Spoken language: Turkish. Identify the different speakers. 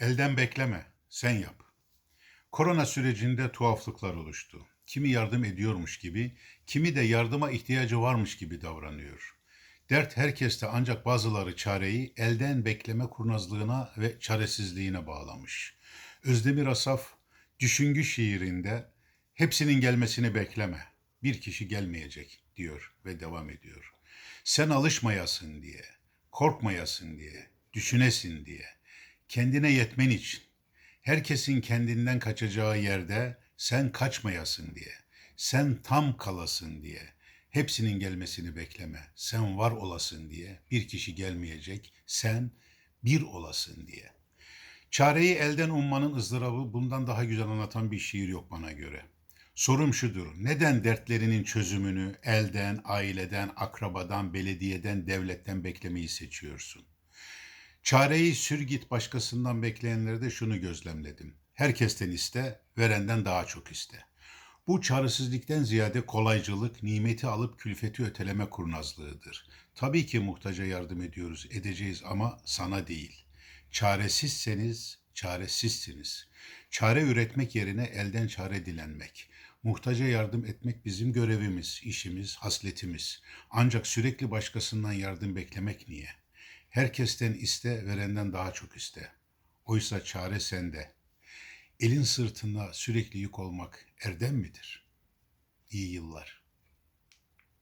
Speaker 1: Elden bekleme, sen yap. Korona sürecinde tuhaflıklar oluştu. Kimi yardım ediyormuş gibi, kimi de yardıma ihtiyacı varmış gibi davranıyor. Dert herkeste ancak bazıları çareyi elden bekleme kurnazlığına ve çaresizliğine bağlamış. Özdemir Asaf, Düşüngü şiirinde hepsinin gelmesini bekleme, bir kişi gelmeyecek diyor ve devam ediyor. Sen alışmayasın diye, korkmayasın diye, düşünesin diye, kendine yetmen için, herkesin kendinden kaçacağı yerde sen kaçmayasın diye, sen tam kalasın diye, hepsinin gelmesini bekleme, sen var olasın diye, bir kişi gelmeyecek, sen bir olasın diye. Çareyi elden ummanın ızdırabı bundan daha güzel anlatan bir şiir yok bana göre. Sorum şudur, neden dertlerinin çözümünü elden, aileden, akrabadan, belediyeden, devletten beklemeyi seçiyorsun? Çareyi sür git başkasından bekleyenlerde şunu gözlemledim. Herkesten iste, verenden daha çok iste. Bu çaresizlikten ziyade kolaycılık, nimeti alıp külfeti öteleme kurnazlığıdır. Tabii ki muhtaca yardım ediyoruz, edeceğiz ama sana değil. Çaresizseniz çaresizsiniz. Çare üretmek yerine elden çare dilenmek. Muhtaca yardım etmek bizim görevimiz, işimiz, hasletimiz. Ancak sürekli başkasından yardım beklemek niye? Herkesten iste, verenden daha çok iste. Oysa çare sende. Elin sırtında sürekli yük olmak erdem midir? İyi yıllar.